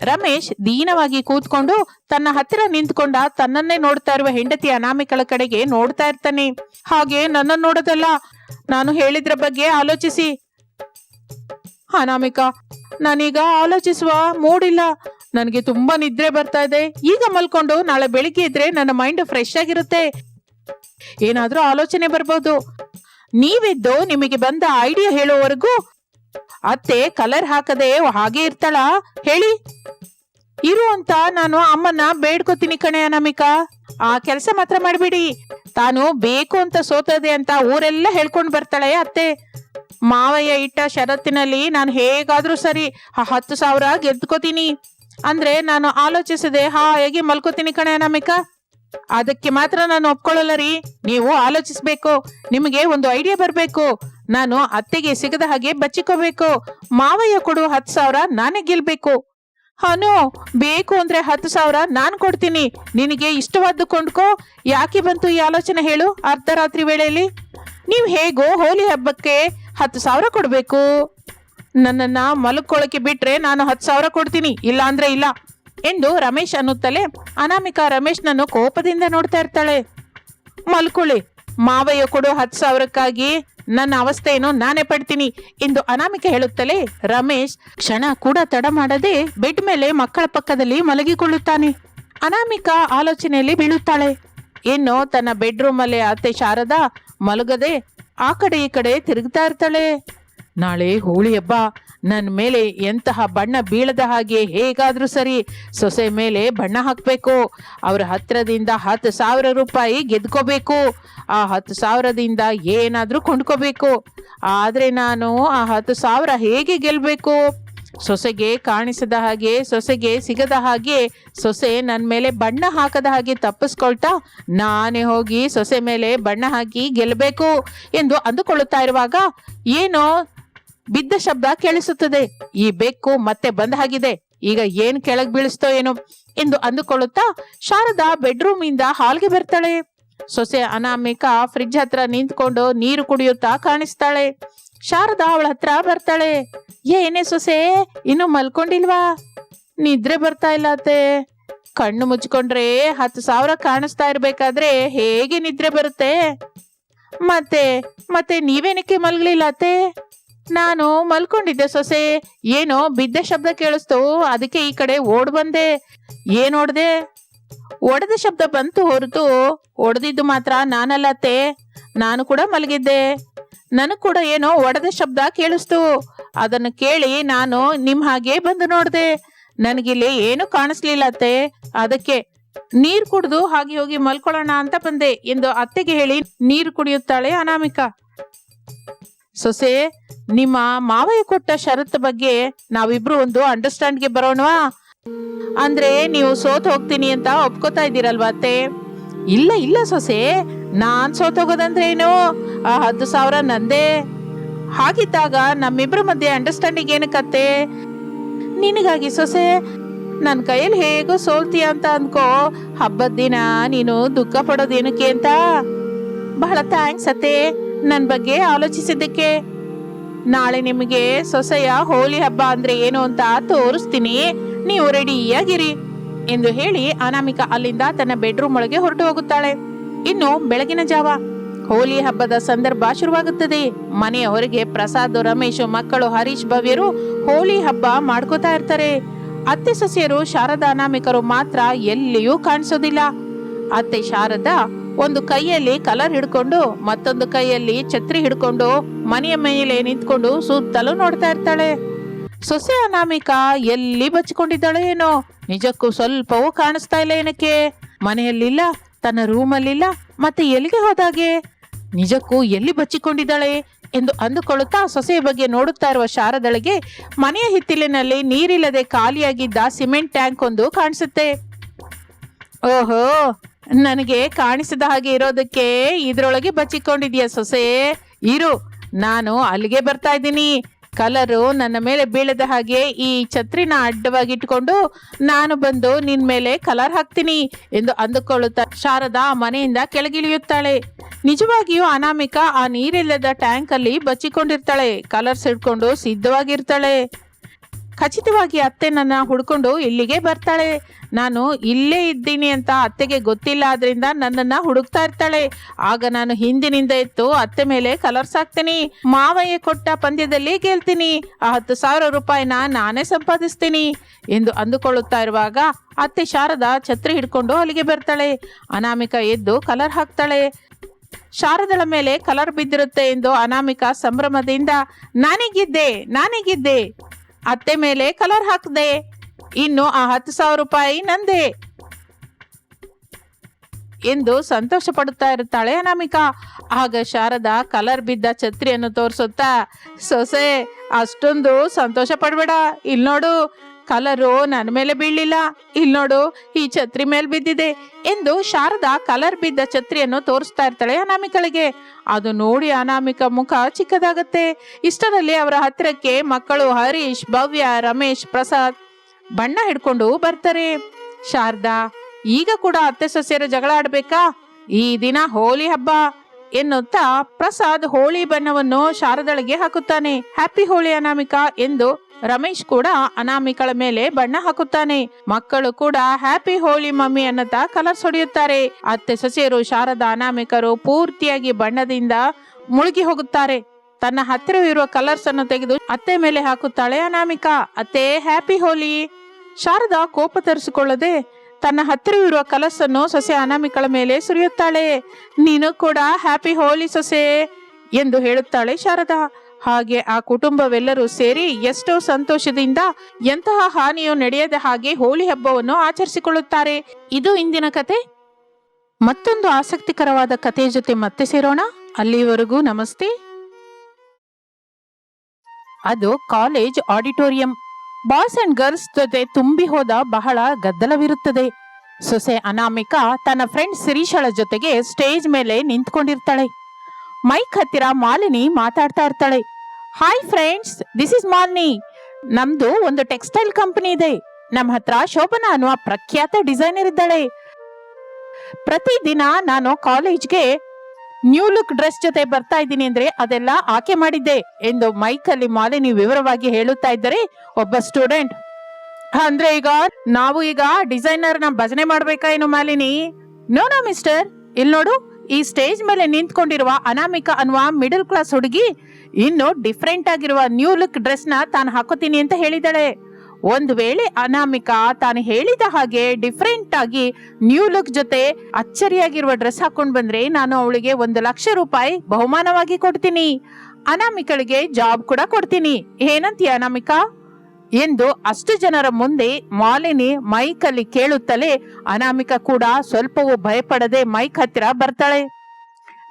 ರಮೇಶ್ ದೀನವಾಗಿ ಕೂತ್ಕೊಂಡು ತನ್ನ ಹತ್ತಿರ ನಿಂತ್ಕೊಂಡ ತನ್ನನ್ನೇ ನೋಡ್ತಾ ಇರುವ ಹೆಂಡತಿ ಅನಾಮಿಕಳ ಕಡೆಗೆ ನೋಡ್ತಾ ಇರ್ತಾನೆ. ಹಾಗೆ ನನ್ನ ನೋಡೋದಲ್ಲ, ನಾನು ಹೇಳಿದ್ರ ಬಗ್ಗೆ ಆಲೋಚಿಸಿ. ಅನಾಮಿಕ, ನಾನೀಗ ಆಲೋಚಿಸುವ ಮೂಡಿಲ್ಲ. ನನಗೆ ತುಂಬಾ ನಿದ್ರೆ ಬರ್ತಾ ಇದೆ. ಈಗ ಮಲ್ಕೊಂಡು ನಾಳೆ ಬೆಳಿಗ್ಗೆ ಇದ್ರೆ ನನ್ನ ಮೈಂಡ್ ಫ್ರೆಶ್ ಆಗಿರುತ್ತೆ. ಏನಾದ್ರೂ ಆಲೋಚನೆ ಬರ್ಬೋದು. ನೀವಿದ್ದು ನಿಮಗೆ ಬಂದ ಐಡಿಯಾ ಹೇಳುವವರೆಗೂ ಅತ್ತೆ ಕಲರ್ ಹಾಕದೆ ಹಾಗೆ ಇರ್ತಾಳ? ಹೇಳಿ. ಇರು ಅಂತ ನಾನು ಅಮ್ಮನ್ನ ಬೇಡ್ಕೋತೀನಿ ಕಣೆ ಅನಾಮಿಕಾ. ಆ ಕೆಲಸ ಮಾತ್ರ ಮಾಡಬೇಡಿ. ತಾನು ಬೇಕು ಅಂತ ಸೋತದೆ ಅಂತ ಊರೆಲ್ಲ ಹೇಳ್ಕೊಂಡು ಬರ್ತಾಳೆ ಅತ್ತೆ. ಮಾವಯ್ಯ ಇಟ್ಟ ಷರತ್ತಿನಲ್ಲಿ ನಾನು ಹೇಗಾದ್ರೂ ಸರಿ ಆ ಹತ್ತು ಸಾವಿರ ಗೆದ್ಕೋತೀನಿ. ಅಂದ್ರೆ ನಾನು ಆಲೋಚಿಸದೆ ಹಾಯಾಗಿ ಮಲ್ಕೋತೀನಿ ಕಣೆ ಅನಾಮಿಕಾ. ಅದಕ್ಕೆ ಮಾತ್ರ ನಾನು ಒಪ್ಕೊಳ್ಳಲ್ಲ ರೀ. ನೀವು ಆಲೋಚಿಸ್ಬೇಕು. ನಿಮಗೆ ಒಂದು ಐಡಿಯಾ ಬರ್ಬೇಕು. ನಾನು ಅತ್ತೆಗೆ ಸಿಗದ ಹಾಗೆ ಬಚ್ಚಿಕೋಬೇಕು. ಮಾವಯ್ಯ ಕೊಡು ಹತ್ತು ಸಾವಿರ, ನಾನೇ ಗೆಲ್ಬೇಕು. ಹನು, ಬೇಕು ಅಂದ್ರೆ ಹತ್ತು ಸಾವಿರ, ನಾನು ಕೊಡ್ತೀನಿ. ನಿನಗೆ ಇಷ್ಟವಾದ್ದು ಕೊಂಡ್ಕೋ. ಯಾಕೆ ಬಂತು ಈ ಆಲೋಚನೆ ಹೇಳು ಅರ್ಧರಾತ್ರಿ ವೇಳೆಯಲ್ಲಿ. ನೀವು ಹೇಗೋ ಹೋಲಿ ಹಬ್ಬಕ್ಕೆ ಹತ್ತು ಸಾವಿರ ಕೊಡಬೇಕು. ನನ್ನನ್ನ ಮಲಕ್ಕೊಳಕ್ಕೆ ಬಿಟ್ರೆ ನಾನು ಹತ್ತು ಸಾವಿರ ಕೊಡ್ತೀನಿ, ಇಲ್ಲ ಅಂದ್ರೆ ಇಲ್ಲ ಎಂದು ರಮೇಶ್ ಅನ್ನುತ್ತಲೇ ಅನಾಮಿಕಾ ರಮೇಶ್ನನ್ನು ಕೋಪದಿಂದ ನೋಡ್ತಾ ಇರ್ತಾಳೆ. ಮಲ್ಕೊಳ್ಳಿ. ಮಾವಯ್ಯ ಕೊಡು ಹತ್ತು ಸಾವಿರಕ್ಕಾಗಿ ನನ್ನ ಅವಸ್ಥೆಯನ್ನು ನಾನೇ ಪಡ್ತೀನಿ ಎಂದು ಅನಾಮಿಕೆ ಹೇಳುತ್ತಲೇ ರಮೇಶ್ ಕ್ಷಣ ಕೂಡ ತಡ ಮಾಡದೆ ಬೆಡ್ ಮೇಲೆ ಮಕ್ಕಳ ಪಕ್ಕದಲ್ಲಿ ಮಲಗಿಕೊಳ್ಳುತ್ತಾನೆ. ಅನಾಮಿಕಾ ಆಲೋಚನೆಯಲ್ಲಿ ಬೀಳುತ್ತಾಳೆ. ಇನ್ನು ತನ್ನ ಬೆಡ್ರೂಮ್ ಅಲ್ಲಿ ಅತ್ತೆ ಶಾರದಾ ಮಲಗದೆ ಆ ಕಡೆ ಈ ಕಡೆ ತಿರುಗ್ತಾ ಇರ್ತಾಳೆ. ನಾಳೆ ಹೋಳಿ ಹಬ್ಬ. ನನ್ನ ಮೇಲೆ ಎಂತಹ ಬಣ್ಣ ಬೀಳದ ಹಾಗೆ ಹೇಗಾದ್ರೂ ಸರಿ ಸೊಸೆ ಮೇಲೆ ಬಣ್ಣ ಹಾಕಬೇಕು. ಅವ್ರ ಹತ್ರದಿಂದ ಹತ್ತು ಸಾವಿರ ರೂಪಾಯಿ ಗೆದ್ಕೋಬೇಕು. ಆ ಹತ್ತು ಸಾವಿರದಿಂದ ಏನಾದ್ರೂ ಕೊಂಡ್ಕೋಬೇಕು. ಆದ್ರೆ ನಾನು ಆ ಹತ್ತು ಸಾವಿರ ಹೇಗೆ ಗೆಲ್ಬೇಕು? ಸೊಸೆಗೆ ಕಾಣಿಸದ ಹಾಗೆ, ಸೊಸೆಗೆ ಸಿಗದ ಹಾಗೆ, ಸೊಸೆ ನನ್ನ ಮೇಲೆ ಬಣ್ಣ ಹಾಕದ ಹಾಗೆ ತಪ್ಪಿಸ್ಕೊಳ್ತಾ ನಾನೇ ಹೋಗಿ ಸೊಸೆ ಮೇಲೆ ಬಣ್ಣ ಹಾಕಿ ಗೆಲ್ಲಬೇಕು ಎಂದು ಅಂದುಕೊಳ್ಳುತ್ತಾ ಇರುವಾಗ, ಏನೋ ಬಿದ್ದ ಶಬ್ದ ಕೇಳಿಸುತ್ತದೆ. ಈ ಬೆಕ್ಕು ಮತ್ತೆ ಬಂದ ಹಾಗಿದೆ. ಈಗ ಏನ್ ಕೆಳಗ್ ಬೀಳಿಸ್ತೋ ಏನೋ ಎಂದು ಅಂದುಕೊಳ್ಳುತ್ತಾ ಶಾರದಾ ಬೆಡ್ರೂಮ್ ಇಂದ ಹಾಲ್ಗೆ ಬರ್ತಾಳೆ. ಸೊಸೆ ಅನಾಮಿಕ ಫ್ರಿಡ್ಜ್ ಹತ್ರ ನಿಂತ್ಕೊಂಡು ನೀರು ಕುಡಿಯುತ್ತಾ ಕಾಣಿಸ್ತಾಳೆ. ಶಾರದಾ ಅವಳ ಹತ್ರ ಬರ್ತಾಳೆ. ಏನೇ ಸೊಸೆ, ಇನ್ನು ಮಲ್ಕೊಂಡಿಲ್ವಾ? ನಿದ್ರೆ ಬರ್ತಾ ಇಲ್ಲ ಅತ್ತೆ. ಕಣ್ಣು ಮುಚ್ಕೊಂಡ್ರೆ ಹತ್ತು ಸಾವಿರ ಕಾಣಿಸ್ತಾ ಇರ್ಬೇಕಾದ್ರೆ ಹೇಗೆ ನಿದ್ರೆ ಬರುತ್ತೆ? ಮತ್ತೆ ಮತ್ತೆ ನೀವೇನಕ್ಕೆ ಮಲ್ಗಲಿಲ್ಲ ಅತ್ತೆ? ನಾನು ಮಲ್ಕೊಂಡಿದ್ದೆ ಸೊಸೆ. ಏನೋ ಬಿದ್ದ ಶಬ್ದ ಕೇಳಿಸ್ತು. ಅದಕ್ಕೆ ಈ ಕಡೆ ಓಡ್ ಬಂದೆ. ಏನ್ ಓಡ್ದೆ? ಒಡೆದ ಶಬ್ದ ಬಂತು ಹೊರತು. ಒಡೆದಿದ್ದು ಮಾತ್ರ ನಾನಲ್ಲತ್ತೆ ನಾನು ಕೂಡ ಮಲಗಿದ್ದೆ. ನನಗ್ ಕೂಡ ಏನೋ ಒಡೆದ ಶಬ್ದ ಕೇಳಿಸ್ತು. ಅದನ್ನು ಕೇಳಿ ನಾನು ನಿಮ್ ಹಾಗೆ ಬಂದು ನೋಡ್ದೆ. ನನಗಿಲ್ಲಿ ಏನು ಕಾಣಿಸ್ಲಿಲ್ಲತ್ತೆ ಅದಕ್ಕೆ ನೀರ್ ಕುಡಿದು ಹಾಗೆ ಹೋಗಿ ಮಲ್ಕೊಳ್ಳೋಣ ಅಂತ ಬಂದೆ ಎಂದು ಅತ್ತೆಗೆ ಹೇಳಿ ನೀರು ಕುಡಿಯುತ್ತಾಳೆ ಅನಾಮಿಕಾ. ಸೊಸೆ, ನಿಮ್ಮ ಮಾವಯ್ಯ ಕೊಟ್ಟ ಷರತ್ತು ಬಗ್ಗೆ ನಾವಿಬ್ರು ಒಂದು ಅಂಡರ್ಸ್ಟ್ಯಾಂಡ್ಗೆ ಬರೋಣವಾ? ಅಂದ್ರೆ ನೀವು ಸೋತ್ ಹೋಗ್ತೀನಿ ಅಂತ ಒಪ್ಕೋತಾ ಇದ್ದೀರಲ್ವಾ ಅತ್ತೆ? ಇಲ್ಲ ಇಲ್ಲ ಸೊಸೆ. ನಾನ್ ಸೋತ್ ಹೋಗೋದಂದ್ರೆ ಏನು ಆ, ಹತ್ತು ಸಾವಿರ ನಂದೇ. ಹಾಗಿದ್ದಾಗ ನಮ್ಮಿಬ್ರ ಮಧ್ಯೆ ಅಂಡರ್ಸ್ಟ್ಯಾಂಡಿಂಗ್ ಏನಕ್ಕತ್ತೆ ನಿನಗಾಗಿ ಸೊಸೆ ನನ್ನ ಕೈಯಲ್ಲಿ ಹೇಗೋ ಸೋಲ್ತೀಯ ಅಂತ ಅನ್ಕೋ. ಹಬ್ಬದ ದಿನ ನೀನು ದುಃಖ ಪಡೋದೇನಕ್ಕೆ ಅಂತ? ಬಹಳ ಥ್ಯಾಂಕ್ಸ್ ಅತ್ತೆ. ನನ್ನ ಬಗ್ಗೆ ಆಲೋಚಿಸಿದ್ದಕ್ಕೆ ನಾಳೆ ನಿಮಗೆ ಸೊಸೆಯ ಹೋಳಿ ಹಬ್ಬ ಅಂದ್ರೆ ಏನು ಅಂತ ತೋರಿಸ್ತೀನಿ. ನೀವು ರೆಡಿಯಾಗಿರಿ ಎಂದು ಹೇಳಿ ಅನಾಮಿಕಾ ಅಲ್ಲಿಂದ ತನ್ನ ಬೆಡ್ರೂಮ್ ಒಳಗೆ ಹೊರಟು ಹೋಗುತ್ತಾಳೆ. ಇನ್ನು ಬೆಳಗಿನ ಜಾವ. ಹೋಲಿ ಹಬ್ಬದ ಸಂದರ್ಭ ಶುರುವಾಗುತ್ತದೆ. ಮನೆಯ ಹೊರಗೆ ಪ್ರಸಾದ್, ರಮೇಶ್, ಮಕ್ಕಳು, ಹರೀಶ್ ಭವ್ಯರು ಹೋಳಿ ಹಬ್ಬ ಮಾಡ್ಕೋತಾ ಇರ್ತಾರೆ. ಅತ್ತೆ ಸೊಸೆಯರು ಶಾರದಾ ಅನಾಮಿಕರು ಮಾತ್ರ ಎಲ್ಲಿಯೂ ಕಾಣಿಸೋದಿಲ್ಲ. ಅತ್ತೆ ಶಾರದಾ ಒಂದು ಕೈಯಲ್ಲಿ ಕಲರ್ ಹಿಡ್ಕೊಂಡು ಮತ್ತೊಂದು ಕೈಯಲ್ಲಿ ಛತ್ರಿ ಹಿಡ್ಕೊಂಡು ಮನೆಯ ಮೇಲೆ ನಿಂತ್ಕೊಂಡು ಸುತ್ತಲೂ ನೋಡ್ತಾ ಇರ್ತಾಳೆ. ಸೊಸೆ ಅನಾಮಿಕಾ ಎಲ್ಲಿ ಬಚ್ಚಿಕೊಂಡಿದ್ದಾಳೆ ಏನೋ, ನಿಜಕ್ಕೂ ಸ್ವಲ್ಪವೂ ಕಾಣಿಸ್ತಾ ಇಲ್ಲ ಏನಕ್ಕೆ? ಮನೆಯಲ್ಲಿಲ್ಲ, ತನ್ನ ರೂಮಲ್ಲಿಲ್ಲ, ಮತ್ತೆ ಎಲ್ಲಿಗೆ ಹೋದಾಗೆ? ನಿಜಕ್ಕೂ ಎಲ್ಲಿ ಬಚ್ಚಿಕೊಂಡಿದ್ದಾಳೆ ಎಂದು ಅಂದುಕೊಳ್ಳುತ್ತಾ ಸೊಸೆಯ ಬಗ್ಗೆ ನೋಡುತ್ತಾ ಇರುವ ಶಾರದಳಿಗೆ ಮನೆಯ ಹಿತ್ತಿಲಿನಲ್ಲಿ ನೀರಿಲ್ಲದೆ ಖಾಲಿಯಾಗಿದ್ದ ಸಿಮೆಂಟ್ ಟ್ಯಾಂಕ್ ಒಂದು ಕಾಣಿಸುತ್ತೆ. ಓಹೋ ನನಗೆ ಕಾಣಿಸಿದ ಹಾಗೆ ಇರೋದಕ್ಕೆ ಇದ್ರೊಳಗೆ ಬಚ್ಚಿಕೊಂಡಿದ್ಯಾ ಸೊಸೆ? ಇರು, ನಾನು ಅಲ್ಲಿಗೆ ಬರ್ತಾ ಇದ್ದೀನಿ. ಕಲರು ನನ್ನ ಮೇಲೆ ಬೀಳದ ಹಾಗೆ ಈ ಛತ್ರಿನ ಅಡ್ಡವಾಗಿ ಇಟ್ಕೊಂಡು ನಾನು ಬಂದು ನಿನ್ ಮೇಲೆ ಕಲರ್ ಹಾಕ್ತೀನಿ ಎಂದು ಅಂದುಕೊಳ್ಳುತ್ತಾ ಶಾರದಾ ಮನೆಯಿಂದ ಕೆಳಗಿಳಿಯುತ್ತಾಳೆ. ನಿಜವಾಗಿಯೂ ಅನಾಮಿಕ ಆ ನೀರಿಲ್ಲದ ಟ್ಯಾಂಕ್ ಅಲ್ಲಿ ಬಚ್ಚಿಕೊಂಡಿರ್ತಾಳೆ. ಕಲರ್ಸ್ ಇಟ್ಕೊಂಡು ಸಿದ್ಧವಾಗಿರ್ತಾಳೆ. ಖಚಿತವಾಗಿ ಅತ್ತೆ ನನ್ನ ಹುಡ್ಕೊಂಡು ಇಲ್ಲಿಗೆ ಬರ್ತಾಳೆ. ನಾನು ಇಲ್ಲೇ ಇದ್ದೀನಿ ಅಂತ ಅತ್ತೆಗೆ ಗೊತ್ತಿಲ್ಲ ಆದ್ರಿಂದ ನನ್ನನ್ನ ಹುಡುಕ್ತಾ ಇರ್ತಾಳೆ. ಆಗ ನಾನು ಹಿಂದಿನಿಂದ ಎತ್ತು ಅತ್ತೆ ಮೇಲೆ ಕಲರ್ಸ್ ಹಾಕ್ತೀನಿ. ಮಾವಯ್ಯ ಕೊಟ್ಟ ಪಂದ್ಯದಲ್ಲಿ ಗೆಲ್ತೀನಿ. ಆ ಹತ್ತು ಸಾವಿರ ರೂಪಾಯಿನ ನಾನೇ ಸಂಪಾದಿಸ್ತೀನಿ ಎಂದು ಅಂದುಕೊಳ್ಳುತ್ತಾ ಇರುವಾಗ ಅತ್ತೆ ಶಾರದಾ ಛತ್ರಿ ಹಿಡ್ಕೊಂಡು ಅಲ್ಲಿಗೆ ಬರ್ತಾಳೆ. ಅನಾಮಿಕ ಎದ್ದು ಕಲರ್ ಹಾಕ್ತಾಳೆ. ಶಾರದಳ ಮೇಲೆ ಕಲರ್ ಬಿದ್ದಿರುತ್ತೆ ಎಂದು ಅನಾಮಿಕ ಸಂಭ್ರಮದಿಂದ ನಾನೇ ಗೆದ್ದೆ ನಾನೇ ಗೆದ್ದೆ ಅತ್ತೆ ಮೇಲೆ ಕಲರ್ ಹಾಕ್ದೆ. ಇನ್ನು ಆ ಹತ್ತು ಸಾವಿರ ರೂಪಾಯಿ ನಂದೆ. ಎಂದು ಸಂತೋಷ ಪಡುತ್ತಾ ಇರುತ್ತಾಳೆ ಅನಾಮಿಕಾ. ಆಗ ಶಾರದಾ ಕಲರ್ ಬಿದ್ದ ಛತ್ರಿಯನ್ನು ತೋರಿಸುತ್ತಾ, ಸೊಸೆ, ಅಷ್ಟೊಂದು ಸಂತೋಷ ಪಡ್ಬೇಡ. ಇಲ್ಲಿ ನೋಡು ಕಲರು ನನ್ನ ಮೇಲೆ ಬೀಳಿಲ್ಲ ಇಲ್ಲಿ ನೋಡು, ಈ ಛತ್ರಿ ಮೇಲೆ ಬಿದ್ದಿದೆ ಎಂದು ಶಾರದಾ ಕಲರ್ ಬಿದ್ದ ಛತ್ರಿಯನ್ನು ತೋರಿಸ್ತಾ ಇರ್ತಾಳೆ ಅನಾಮಿಕಳಿಗೆ. ಅದು ನೋಡಿ ಅನಾಮಿಕ ಮುಖ ಚಿಕ್ಕದಾಗತ್ತೆ. ಇಷ್ಟರಲ್ಲಿ ಅವರ ಹತ್ತಿರಕ್ಕೆ ಮಕ್ಕಳು ಹರೀಶ್, ಭವ್ಯ, ರಮೇಶ್, ಪ್ರಸಾದ್ ಬಣ್ಣ ಹಿಡ್ಕೊಂಡು ಬರ್ತಾರೆ. ಶಾರದಾ, ಈಗ ಕೂಡ ಅತ್ತೆ ಸೊಸೆಯರು ಜಗಳ ಆಡ್ಬೇಕಾ? ಈ ದಿನ ಹೋಳಿ ಹಬ್ಬ ಎನ್ನುತ್ತಾ ಪ್ರಸಾದ್ ಹೋಳಿ ಬಣ್ಣವನ್ನು ಶಾರದಳಿಗೆ ಹಾಕುತ್ತಾನೆ. ಹ್ಯಾಪಿ ಹೋಳಿ ಅನಾಮಿಕಾ ಎಂದು ರಮೇಶ್ ಕೂಡ ಅನಾಮಿಕಳ ಮೇಲೆ ಬಣ್ಣ ಹಾಕುತ್ತಾನೆ. ಮಕ್ಕಳು ಕೂಡ ಹ್ಯಾಪಿ ಹೋಳಿ ಮಮ್ಮಿ ಅನ್ನತಾ ಕಲರ್ಸ್ ಹೊಡೆಯುತ್ತಾರೆ ಅತ್ತೆ, ಸೊಸೆಯರು ಶಾರದಾ ಅನಾಮಿಕರು ಪೂರ್ತಿಯಾಗಿ ಬಣ್ಣದಿಂದ ಮುಳುಗಿ ಹೋಗುತ್ತಾರೆ. ತನ್ನ ಹತ್ತಿರವಿರುವ ಕಲರ್ಸ್ ಅನ್ನು ತೆಗೆದು ಅತ್ತೆ ಮೇಲೆ ಹಾಕುತ್ತಾಳೆ ಅನಾಮಿಕಾ. ಅತ್ತೆ ಹ್ಯಾಪಿ ಹೋಲಿ ಶಾರದಾ ಕೋಪ ತರಿಸಿಕೊಳ್ಳದೆ ತನ್ನ ಹತ್ತಿರವಿರುವ ಕಲರ್ಸ್ ಅನ್ನು ಸೊಸೆ ಅನಾಮಿಕಳ ಮೇಲೆ ಸುರಿಯುತ್ತಾಳೆ. ನೀನು ಕೂಡ ಹ್ಯಾಪಿ ಹೋಲಿ ಸೊಸೆ ಎಂದು ಹೇಳುತ್ತಾಳೆ ಶಾರದಾ. ಹಾಗೆ ಆ ಕುಟುಂಬವೆಲ್ಲರೂ ಸೇರಿ ಎಷ್ಟೋ ಸಂತೋಷದಿಂದ ಎಂತಹ ಹಾನಿಯು ನಡೆಯದ ಹಾಗೆ ಹೋಳಿ ಹಬ್ಬವನ್ನು ಆಚರಿಸಿಕೊಳ್ಳುತ್ತಾರೆ. ಇದು ಇಂದಿನ ಕತೆ. ಮತ್ತೊಂದು ಆಸಕ್ತಿಕರವಾದ ಕಥೆಯ ಜೊತೆ ಮತ್ತೆ ಸೇರೋಣ. ಅಲ್ಲಿವರೆಗೂ ನಮಸ್ತೆ. ಅದು college auditorium. Boys and girls ಜೊತೆ ತುಂಬಿ ಹೋದ ಬಹಳ ಗದ್ದಲವಿರುತ್ತದೆ. ಸೊಸೆ ಅನಾಮಿಕಾ ತನ್ನ ಫ್ರೆಂಡ್ ಶಿರೀಷಳ ಜೊತೆಗೆ ಸ್ಟೇಜ್ ಮೇಲೆ ನಿಂತ್ಕೊಂಡಿರ್ತಾಳೆ. ಮೈಕ್ ಹತ್ತಿರ ಮಾಲಿನಿ ಮಾತಾಡ್ತಾ ಇರ್ತಾಳೆ. Hi friends this is Malini. ನಮ್ದು ಒಂದು ಟೆಕ್ಸ್ಟೈಲ್ ಕಂಪನಿ ಇದೆ. ನಮ್ಮ ಹತ್ರ ಶೋಭನಾ ಅನ್ನುವ ಪ್ರಖ್ಯಾತ ಡಿಸೈನರ್ ಇದ್ದಾಳೆ. ಪ್ರತಿದಿನ ನಾನು ಕಾಲೇಜ್ಗೆ ನ್ಯೂ ಲುಕ್ ಡ್ರೆಸ್ ಜೊತೆ ಬರ್ತಾ ಇದ್ದೀನಿ ಅಂದ್ರೆ ಅದೆಲ್ಲ ಆಕೆ ಮಾಡಿದ್ದೆ ಎಂದು ಮೈಕ್ ಅಲ್ಲಿ ಮಾಲಿನಿ ವಿವರವಾಗಿ ಹೇಳುತ್ತಾ ಇದ್ದರೆ ಒಬ್ಬ ಸ್ಟೂಡೆಂಟ್. ಅಂದ್ರೆ ಈಗ ನಾವು ಈಗ ಡಿಸೈನರ್ನ ಭಜನೆ ಮಾಡ್ಬೇಕಾ ಏನು ಮಾಲಿನಿ? ನೋ ನೋ ಮಿಸ್ಟರ್ ಇಲ್ಲಿ ನೋಡು ಈ ಸ್ಟೇಜ್ ಮೇಲೆ ನಿಂತ್ಕೊಂಡಿರುವ ಅನಾಮಿಕಾ ಅನ್ನುವ ಮಿಡಲ್ ಕ್ಲಾಸ್ ಹುಡುಗಿ ಇನ್ನು ಡಿಫ್ರೆಂಟ್ ಆಗಿರುವ ನ್ಯೂ ಲುಕ್ ಡ್ರೆಸ್ನ ತಾನು ಹಾಕೋತೀನಿ ಅಂತ ಹೇಳಿದಾಳೆ ಒಂದು ವೇಳೆ ಅನಾಮಿಕಾ ತಾನು ಹೇಳಿದ ಹಾಗೆ ಡಿಫ್ರೆಂಟ್ ಆಗಿ ನ್ಯೂ ಲುಕ್ ಜೊತೆ ಅಚ್ಚರಿಯಾಗಿರುವ ಡ್ರೆಸ್ ಹಾಕೊಂಡ್ ಬಂದ್ರೆ ನಾನು ಅವಳಿಗೆ ಒಂದು ಲಕ್ಷ ರೂಪಾಯಿ ಬಹುಮಾನವಾಗಿ ಕೊಡ್ತೀನಿ. ಅನಾಮಿಕಳಿಗೆ ಜಾಬ್ ಕೂಡ ಕೊಡ್ತೀನಿ. ಏನಂತೀಯ ಅನಾಮಿಕಾ? ಎಂದು ಅಷ್ಟು ಜನರ ಮುಂದೆ ಮಾಲಿನಿ ಮೈಕಲ್ಲಿ ಕೇಳುತ್ತಲೇ, ಅನಾಮಿಕ ಕೂಡ ಸ್ವಲ್ಪವೂ ಭಯಪಡದೆ ಮೈಕ್ ಹತ್ತಿರ ಬರ್ತಾಳೆ.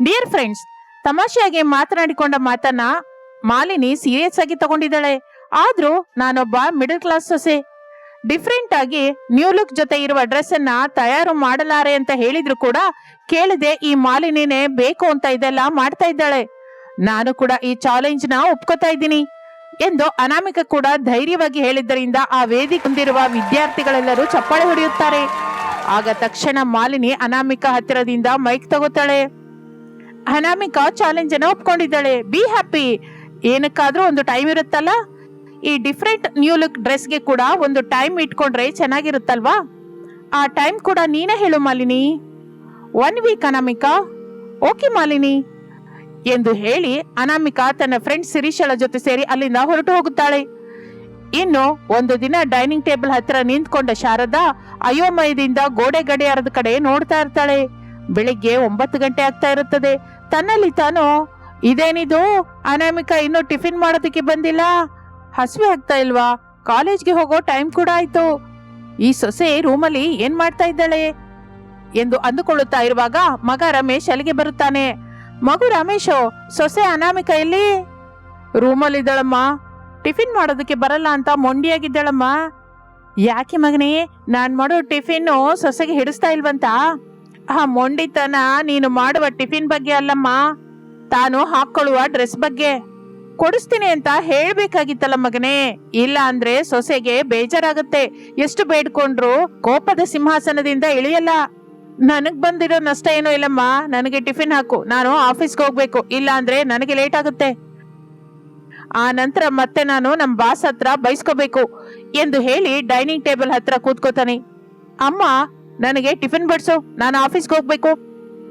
ಡಿಯರ್ ಫ್ರೆಂಡ್ಸ್ ತಮಾಷೆಯಾಗಿ ಮಾತನಾಡಿಕೊಂಡ ಮಾತನ್ನ ಮಾಲಿನಿ ಸೀರಿಯಸ್ ಆಗಿ ತಗೊಂಡಿದ್ದಾಳೆ. ಆದ್ರೂ ನಾನೊಬ್ಬ ಮಿಡಲ್ ಕ್ಲಾಸ್ ಸೊಸೆ. ಡಿಫ್ರೆಂಟ್ ಆಗಿ ನ್ಯೂ ಲುಕ್ ಜೊತೆ ಇರುವ ಡ್ರೆಸ್ ಅನ್ನ ತಯಾರು ಮಾಡಲಾರೆ ಅಂತ ಹೇಳಿದ್ರು ಕೂಡ ಕೇಳದೆ ಈ ಮಾಲಿನಿನೇ ಬೇಕು ಅಂತ ಇದೆಲ್ಲ ಮಾಡ್ತಾ ಇದ್ದಾಳೆ. ನಾನು ಕೂಡ ಈ ಚಾಲೆಂಜ್ನ ಒಪ್ಕೋತಾ ಇದ್ದೀನಿ. ಎಂದು ಅನಾಮಿಕ ಕೂಡ ಧೈರ್ಯವಾಗಿ ಹೇಳಿದ್ದರಿಂದ ಆ ವೇದಿಕೆ ಹೊಂದಿರುವ ವಿದ್ಯಾರ್ಥಿಗಳೆಲ್ಲರೂ ಚಪ್ಪಾಳೆ ಹೊಡೆಯುತ್ತಾರೆ. ಆಗ ತಕ್ಷಣ ಮಾಲಿನಿ ಅನಾಮಿಕ ಹತ್ತಿರದಿಂದ ಮೈಕ್ ತಗೋತಾಳೆ. ಅನಾಮಿಕಾ ಚಾಲೆಂಜ್ ಅನ್ನ ಒಪ್ಕೊಂಡಿದ್ದಾಳೆ. Be happy. ಏನಕ್ಕಾದ್ರೂ ಒಂದು ಟೈಮ್ ಇರುತ್ತಲ್ಲ? ಈ ಡಿಫ್ರೆಂಟ್ ನ್ಯೂ ಲುಕ್ ಡ್ರೆಸ್ಗೆ ಕೂಡ ಒಂದು ಟೈಮ್ ಇಟ್ಕೊಂಡ್ರೆ ಚೆನ್ನಾಗಿರುತ್ತಲ್ವಾ? ಆ ಟೈಮ್ ಕೂಡ ನೀನೇ ಹೇಳು Malini. One week Anamika. Okay Malini. ಎಂದು ಹೇಳಿ ಅನಾಮಿಕಾ ತನ್ನ ಫ್ರೆಂಡ್ ಶಿರೀಷಳ ಜೊತೆ ಸೇರಿ ಅಲ್ಲಿಂದ ಹೊರಟು ಹೋಗುತ್ತಾಳೆ. ಇನ್ನು ಒಂದು ದಿನ ಡೈನಿಂಗ್ ಟೇಬಲ್ ಹತ್ತಿರ ನಿಂತ್ಕೊಂಡ ಶಾರದಾ ಅಯೋಮಯದಿಂದ ಗೋಡೆ ಗಡಿಯಾರದ ಕಡೆ ನೋಡ್ತಾ ಇರ್ತಾಳೆ. ಬೆಳಿಗ್ಗೆ ಒಂಬತ್ತು ಗಂಟೆ ಆಗ್ತಾ ಇರುತ್ತದೆ. ತನ್ನಲ್ಲಿ ತಾನು, ಇದೇನಿದು? ಅನಾಮಿಕಾ ಇನ್ನು ಟಿಫಿನ್ ಮಾಡೋದಕ್ಕೆ ಬಂದಿಲ್ಲ? ಹಸಿವೆ ಆಗ್ತಾ ಇಲ್ವಾ? ಕಾಲೇಜ್ಗೆ ಹೋಗೋ ಟೈಮ್ ಕೂಡ ಆಯ್ತು. ಈ ಸೊಸೆ ರೂಮಲ್ಲಿ ಏನ್ ಮಾಡ್ತಾ ಇದ್ದಾಳೆ? ಎಂದು ಅಂದುಕೊಳ್ಳುತ್ತಾ ಇರುವಾಗ ಮಗ ರಮೇಶ್ ಅಲ್ಲಿಗೆ ಬರುತ್ತಾನೆ. ಮಗು ರಮೇಶು, ಸೊಸೆ ಅನಾಮಿಕ ಎಲ್ಲಿ? ರೂಮಲ್ಲಿದ್ದಾಳಮ್ಮ ಟಿಫಿನ್ ಮಾಡೋದಕ್ಕೆ ಬರಲ್ಲ ಅಂತ ಮೊಂಡಿಯಾಗಿದ್ದಾಳಮ್ಮ. ಯಾಕೆ ಮಗನೇ, ನಾನು ಮಾಡೋ ಟಿಫಿನ್ನು ಸೊಸೆಗೆ ಹಿಡಿಸ್ತಾ ಇಲ್ವಂತ? ಆ ಮೊಂಡಿತನ ನೀನು ಮಾಡುವ ಟಿಫಿನ್ ಬಗ್ಗೆ ಅಲ್ಲಮ್ಮ. ತಾನು ಹಾಕೊಳ್ಳುವ ಡ್ರೆಸ್ ಬಗ್ಗೆ. ಕೊಡಿಸ್ತೀನಿ ಅಂತ ಹೇಳ್ಬೇಕಾಗಿತ್ತಲ್ಲ ಮಗನೇ. ಇಲ್ಲ ಅಂದ್ರೆ ಸೊಸೆಗೆ ಬೇಜಾರಾಗುತ್ತೆ. ಎಷ್ಟು ಬೇಡ್ಕೊಂಡ್ರು ಕೋಪದ ಸಿಂಹಾಸನದಿಂದ ಇಳಿಯಲ್ಲ. ನನಗ್ ಬಂದಿರೋ ನಷ್ಟ ಏನೂ ಇಲ್ಲಮ್ಮ. ನನಗೆ ಟಿಫಿನ್ ಹಾಕು. ನಾನು ಆಫೀಸ್ಗೆ ಹೋಗ್ಬೇಕು. ಇಲ್ಲ ಅಂದ್ರೆ ನನಗೆ ಲೇಟ್ ಆಗುತ್ತೆ. ಆ ನಂತರ ಮತ್ತೆ ನಾನು ನಮ್ಮ ಬಾಸ್ ಹತ್ರ ಬೈಸ್ಕೋಬೇಕು ಎಂದು ಹೇಳಿ ಡೈನಿಂಗ್ ಟೇಬಲ್ ಹತ್ರ ಕೂತ್ಕೋತಾನೆ. ಅಮ್ಮ, ನನಗೆ ಟಿಫಿನ್ ಬಡಿಸು. ನಾನು ಆಫೀಸ್ಗೆ ಹೋಗ್ಬೇಕು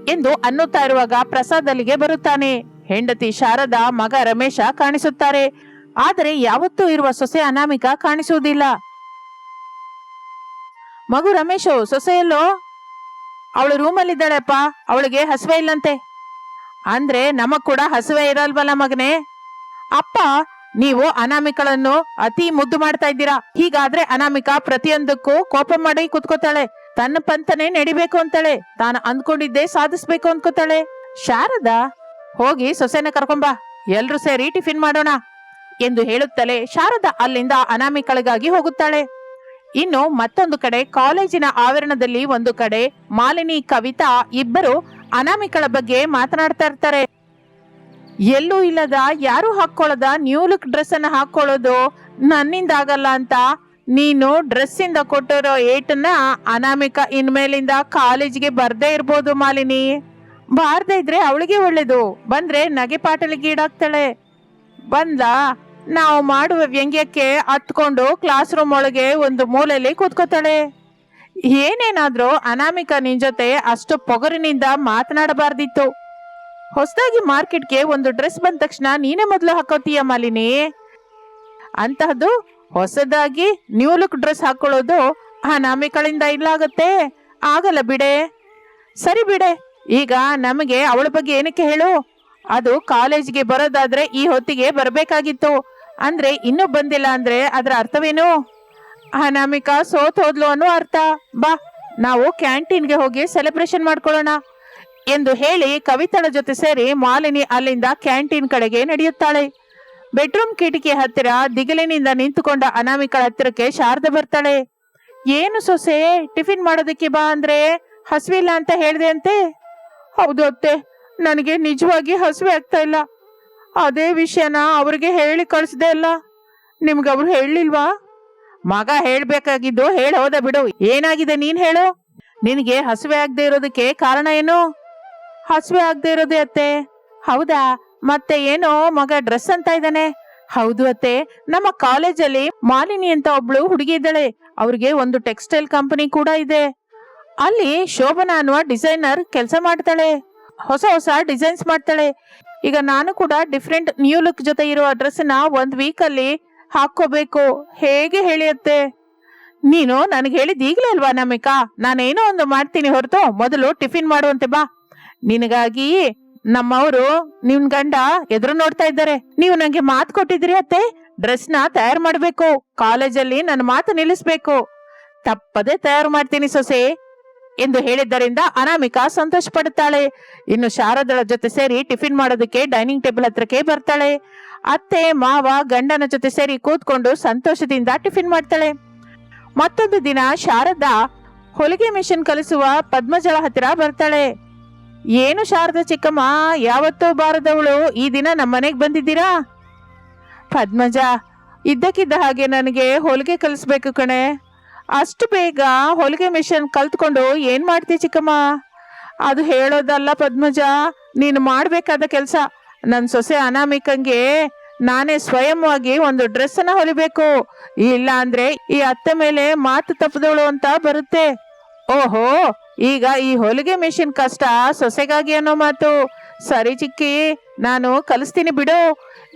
ಎಂದು ಅನ್ನುತ್ತಾ ಇರುವಾಗ ಪ್ರಸಾದ್ ಅಲ್ಲಿಗೆ ಬರುತ್ತಾನೆ. ಹೆಂಡತಿ ಶಾರದಾ, ಮಗ ರಮೇಶ ಕಾಣಿಸುತ್ತಾರೆ. ಆದರೆ ಯಾವತ್ತೂ ಇರುವ ಸೊಸೆ ಅನಾಮಿಕ ಕಾಣಿಸುವುದಿಲ್ಲ. ಮಗು ರಮೇಶು, ಸೊಸೆಯಲ್ಲೋ? ಅವಳು ರೂಮಲ್ಲಿದ್ದಾಳೆಪ್ಪ, ಅವಳಿಗೆ ಹಸುವೆ ಇಲ್ಲಂತೆ. ಅಂದ್ರೆ ನಮಗ್ ಕೂಡ ಹಸುವೆ ಇರಲ್ವಲ್ಲ ಮಗನೇ? ಅಪ್ಪ, ನೀವು ಅನಾಮಿಕಳನ್ನು ಅತಿ ಮುದ್ದು ಮಾಡ್ತಾ ಇದ್ದೀರಾ. ಹೀಗಾದ್ರೆ ಅನಾಮಿಕ ಪ್ರತಿಯೊಂದಕ್ಕೂ ಕೋಪ ಮಾಡಿ ಕುತ್ಕೋತಾಳೆ. ತನ್ನ ಪಂತನೇ ನಡಿಬೇಕು ಅಂತಾಳೆ. ತಾನು ಅಂದ್ಕೊಂಡಿದ್ದೆ ಸಾಧಿಸ್ಬೇಕು ಅನ್ಕೋತಾಳೆ ಶಾರದಾ, ಹೋಗಿ ಸೊಸೆನ ಕರ್ಕೊಂಬಾ. ಎಲ್ರು ಸೇರಿ ಟಿಫಿನ್ ಮಾಡೋಣ. ಎಂದು ಹೇಳುತ್ತಲೇ ಶಾರದಾ ಅಲ್ಲಿಂದ ಅನಾಮಿಕಳಿಗಾಗಿ ಹೋಗುತ್ತಾಳೆ. ಇನ್ನು ಮತ್ತೊಂದು ಕಡೆ ಕಾಲೇಜಿನ ಆವರಣದಲ್ಲಿ ಒಂದು ಕಡೆ ಮಾಲಿನಿ, ಕವಿತಾ ಇಬ್ಬರು ಅನಾಮಿಕಳ ಬಗ್ಗೆ ಮಾತನಾಡ್ತಾ ಇರ್ತಾರೆ. ಎಲ್ಲೂ ಇಲ್ಲದ ಯಾರು ಹಾಕೊಳ್ಳದ ನ್ಯೂ ಲುಕ್ ಡ್ರೆಸ್ ಅನ್ನ ಹಾಕೊಳ್ಳೋದು ನನ್ನಿಂದ ಆಗಲ್ಲ ಅಂತ ನೀನು ಡ್ರೆಸ್ಸಿಂದ ಕೊಟ್ಟಿರೋ ಏಟನ್ನ ಅನಾಮಿಕ ಇನ್ಮೇಲಿಂದ ಕಾಲೇಜಿಗೆ ಬರ್ದೇ ಇರ್ಬೋದು ಮಾಲಿನಿ. ಬಾರ್ದೇ ಇದ್ರೆ ಅವಳಿಗೆ ಒಳ್ಳೇದು, ಬಂದ್ರೆ ನಗೆ ಪಾಟಲಿಗೆ ಈಡಾಗ್ತಾಳೆ. ಬಂದ ನಾವು ಮಾಡುವ ವ್ಯಂಗ್ಯಕ್ಕೆ ಹತ್ಕೊಂಡು ಕ್ಲಾಸ್ ರೂಮ್ ಒಳಗೆ ಒಂದು ಮೂಲೆಯಲ್ಲಿ ಕೂತ್ಕೋತಾಳೆ. ಏನೇನಾದ್ರೂ ಅನಾಮಿಕ ನಿನ್ ಜೊತೆ ಅಷ್ಟು ಪೊಗರಿನಿಂದ ಮಾತನಾಡಬಾರ್ದಿತ್ತು. ಹೊಸದಾಗಿ ಮಾರ್ಕೆಟ್ಗೆ ಒಂದು ಡ್ರೆಸ್ ಬಂದ ತಕ್ಷಣ ನೀನೇ ಮೊದಲು ಹಾಕೋತೀಯ ಮಾಲಿನಿ? ಅಂತಹದ್ದು ಹೊಸದಾಗಿ ನ್ಯೂ ಲುಕ್ ಡ್ರೆಸ್ ಹಾಕೊಳ್ಳೋದು ಅನಾಮಿಕಳಿಂದ ಇಲ್ಲಾಗತ್ತೆ ಆಗಲ್ಲ ಬಿಡೆ. ಸರಿ ಬಿಡೆ. ಈಗ ನಮಗೆ ಅವಳ ಬಗ್ಗೆ ಏನಕ್ಕೆ ಹೇಳು? ಅದು ಕಾಲೇಜ್ಗೆ ಬರೋದಾದ್ರೆ ಈ ಹೊತ್ತಿಗೆ ಬರಬೇಕಾಗಿತ್ತು. ಅಂದ್ರೆ ಇನ್ನೂ ಬಂದಿಲ್ಲ ಅಂದ್ರೆ ಅದರ ಅರ್ಥವೇನು? ಅನಾಮಿಕಾ ಸೋತ್ ಹೋದ್ಲು ಅನ್ನೋ ಅರ್ಥ. ಬಾ, ನಾವು ಕ್ಯಾಂಟೀನ್ಗೆ ಹೋಗಿ ಸೆಲೆಬ್ರೇಷನ್ ಮಾಡ್ಕೊಳ್ಳೋಣ ಎಂದು ಹೇಳಿ ಕವಿತಳ ಜೊತೆ ಸೇರಿ ಮಾಲಿನಿ ಅಲ್ಲಿಂದ ಕ್ಯಾಂಟೀನ್ ಕಡೆಗೆ ನಡೆಯುತ್ತಾಳೆ. ಬೆಡ್ರೂಮ್ ಕಿಟಕಿ ಹತ್ತಿರ ದಿಗಲಿನಿಂದ ನಿಂತುಕೊಂಡ ಅನಾಮಿಕಳ ಹತ್ತಿರಕ್ಕೆ ಶಾರದ ಬರ್ತಾಳೆ. ಏನು ಸೊಸೆ, ಟಿಫಿನ್ ಮಾಡೋದಕ್ಕೆ ಬಾ ಅಂದ್ರೆ ಹಸಿವಿಲ್ಲ ಅಂತ ಹೇಳಿದೆ ಅಂತೆ? ಹೌದು ಅತ್ತೆ, ನನಗೆ ನಿಜವಾಗಿ ಹಸಿವೆ ಆಗ್ತಾ ಇಲ್ಲ. ಅದೇ ವಿಷಯನ ಅವ್ರಿಗೆ ಹೇಳಿ ಕಳಿಸ್ದೆ ಅಲ್ಲ. ನಿಮ್ಗೆ ಅವ್ರು ಹೇಳಿಲ್ವಾ? ಮಗ ಹೇಳ್ಬೇಕಾಗಿದ್ದು ಹೇಳಿ ಹೋದ ಬಿಡು. ಏನಾಗಿದೆ ನೀನ್ ಹೇಳು? ನಿನಗೆ ಹಸಿವೆ ಆಗದೆ ಇರೋದಕ್ಕೆ ಕಾರಣ ಏನು? ಹಸಿವೆ ಆಗದೆ ಇರೋದೇ ಅತ್ತೆ. ಹೌದಾ? ಮತ್ತೆ ಏನೋ ಮಗ ಡ್ರೆಸ್ ಅಂತ ಇದ್ದಾನೆ. ಹೌದು ಅತ್ತೆ. ನಮ್ಮ ಕಾಲೇಜಲ್ಲಿ ಮಾಲಿನಿ ಅಂತ ಒಬ್ಳು ಹುಡುಗಿ ಇದ್ದಾಳೆ. ಅವ್ರಿಗೆ ಒಂದು ಟೆಕ್ಸ್ಟೈಲ್ ಕಂಪನಿ ಕೂಡ ಇದೆ. ಅಲ್ಲಿ ಶೋಭನಾ ಅನ್ನುವ ಡಿಸೈನರ್ ಕೆಲಸ ಮಾಡ್ತಾಳೆ. ಹೊಸ ಹೊಸ ಡಿಸೈನ್ಸ್ ಮಾಡ್ತಾಳೆ. ಈಗ ನಾನು ಕೂಡ ಡಿಫ್ರೆಂಟ್ ನ್ಯೂ ಲುಕ್ ಜೊತೆ ಇರೋ ಅಡ್ರೆಸ್ನ ಒಂದ್ ವೀಕ್ ಅಲ್ಲಿ ಹಾಕೋಬೇಕು ಹೇಗೆ ಹೇಳಿಯತ್ತೆ? ನೀನು ನನಗೆ ಹೇಳಿದ ಈಗಲೇ ಅಲ್ವಾ ನಮಿಕಾ? ನಾನೇನೋ ಒಂದು ಮಾಡ್ತೀನಿ ಹೊರತು ಮೊದಲು ಟಿಫಿನ್ ಮಾಡುವಂತೆ ಬಾ. ನಿನಗಾಗಿ ನಮ್ಮವರು ನಿನ್ ಗಂಡ ಎದುರು ನೋಡ್ತಾ ಇದ್ದಾರೆ. ನೀವು ನಂಗೆ ಮಾತು ಕೊಟ್ಟಿದ್ರಿ ಅತ್ತೆ? ಡ್ರೆಸ್ನ ತಯಾರು ಮಾಡಬೇಕು. ಕಾಲೇಜಲ್ಲಿ ನನ್ನ ಮಾತು ನಿಲ್ಲಿಸ್ಬೇಕು. ತಪ್ಪದೆ ತಯಾರು ಮಾಡ್ತೀನಿ ಸೊಸೆ. ಎಂದು ಹೇಳಿದ್ದರಿಂದ ಅನಾಮಿಕಾ ಸಂತೋಷ ಪಡುತ್ತಾಳೆ. ಇನ್ನು ಶಾರದಳ ಜೊತೆ ಸೇರಿ ಟಿಫಿನ್ ಮಾಡೋದಕ್ಕೆ ಡೈನಿಂಗ್ ಟೇಬಲ್ ಹತ್ರಕ್ಕೆ ಬರ್ತಾಳೆ. ಅತ್ತೆ, ಮಾವ, ಗಂಡನ ಜೊತೆ ಸೇರಿ ಕೂತ್ಕೊಂಡು ಸಂತೋಷದಿಂದ ಟಿಫಿನ್ ಮಾಡ್ತಾಳೆ. ಮತ್ತೊಂದು ದಿನ ಶಾರದಾ ಹೊಲಿಗೆ ಮಿಷನ್ ಕಲಿಸುವ ಪದ್ಮಜಳ ಹತ್ತಿರ ಬರ್ತಾಳೆ. ಏನು ಶಾರದಾ ಚಿಕ್ಕಮ್ಮ, ಯಾವತ್ತೂ ಬಾರದವಳು, ಈ ದಿನ ನಮ್ಮನೆಗೆ ಬಂದಿದ್ದೀರಾ? ಪದ್ಮಜ, ಇದ್ದಕ್ಕಿದ್ದ ಹಾಗೆ ನನಗೆ ಹೊಲಿಗೆ ಕಲಿಸ್ಬೇಕು ಕಣೆ. ಅಷ್ಟು ಬೇಗ ಹೊಲಿಗೆ ಮಿಷನ್ ಕಲ್ತ್ಕೊಂಡು ಏನು ಮಾಡ್ತೀಯ ಚಿಕ್ಕಮ್ಮ? ಅದು ಹೇಳೋದಲ್ಲ ಪದ್ಮಜ, ನೀನು ಮಾಡಬೇಕಾದ ಕೆಲಸ. ನನ್ನ ಸೊಸೆ ಅನಾಮಿಕಂಗೆ ನಾನೇ ಸ್ವಯಂವಾಗಿ ಒಂದು ಡ್ರೆಸ್ ಅನ್ನ ಹೊಲಿಬೇಕು. ಇಲ್ಲ ಅಂದ್ರೆ ಈ ಅತ್ತೆ ಮೇಲೆ ಮಾತು ತಪ್ಪದವಳು ಅಂತ ಬರುತ್ತೆ. ಓಹೋ, ಈಗ ಈ ಹೊಲಿಗೆ ಮಿಷಿನ್ ಕಷ್ಟ ಸೊಸೆಗಾಗಿ ಅನ್ನೋ ಮಾತು. ಸರಿ ಚಿಕ್ಕಿ, ನಾನು ಕಲಿಸ್ತೀನಿ ಬಿಡು.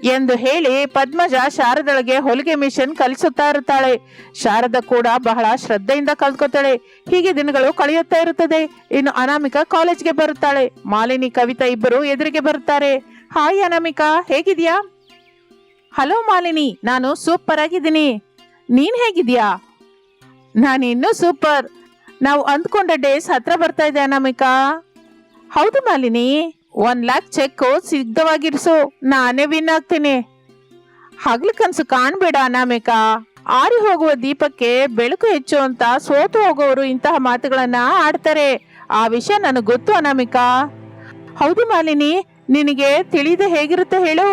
ಎಂದು ಹೇಳಿ ಪದ್ಮಜ ಶಾರದಳಿಗೆ ಹೊಲಿಗೆ ಮಿಷನ್ ಕಲಿಸುತ್ತಾ ಇರುತ್ತಾಳೆ. ಶಾರದ ಕೂಡ ಬಹಳ ಶ್ರದ್ಧೆಯಿಂದ ಕಲ್ತ್ಕೋತಾಳೆ. ಹೀಗೆ ದಿನಗಳು ಕಳೆಯುತ್ತಾ ಇರುತ್ತದೆ. ಇನ್ನು ಅನಾಮಿಕಾ ಕಾಲೇಜ್ಗೆ ಬರುತ್ತಾಳೆ. ಮಾಲಿನಿ, ಕವಿತಾ ಇಬ್ಬರು ಎದುರಿಗೆ ಬರುತ್ತಾರೆ. ಹಾಯ್ ಅನಾಮಿಕಾ, ಹೇಗಿದ್ಯಾ? ಹಲೋ ಮಾಲಿನಿ, ನಾನು ಸೂಪರ್ ಆಗಿದ್ದೀನಿ. ನೀನ್ ಹೇಗಿದ್ಯಾ? ನಾನು ಇನ್ನೂ ಸೂಪರ್. ನಾವು ಅಂದ್ಕೊಂಡ ಡೇಸ್ ಹತ್ರ ಬರ್ತಾ ಇದೆ ಅನಾಮಿಕಾ. ಹೌದು ಮಾಲಿನಿ. ಒನ್ ಲ್ಯಾಕ್ ಚೆಕ್ ಸಿದ್ಧವಾಗಿರ್ಸು, ನಾನೇ ವಿನ್ ಆಗ್ತೀನಿ. ಹಗ್ಲು ಕನ್ಸು ಕಾಣ್ಬೇಡ ಅನಾಮಿಕಾ. ಆರಿ ಹೋಗುವ ದೀಪಕ್ಕೆ ಬೆಳಕು ಹೆಚ್ಚು ಅಂತ ಸೋತು ಹೋಗೋರು ಇಂತಹ ಮಾತುಗಳನ್ನ ಆಡ್ತಾರೆ. ಆ ವಿಷಯ ನನಗೆ ಗೊತ್ತು ಅನಾಮಿಕಾ. ಹೌದು ಮಾಲಿನಿ, ನಿನಗೆ ತಿಳಿದ ಹೇಗಿರುತ್ತೆ ಹೇಳು.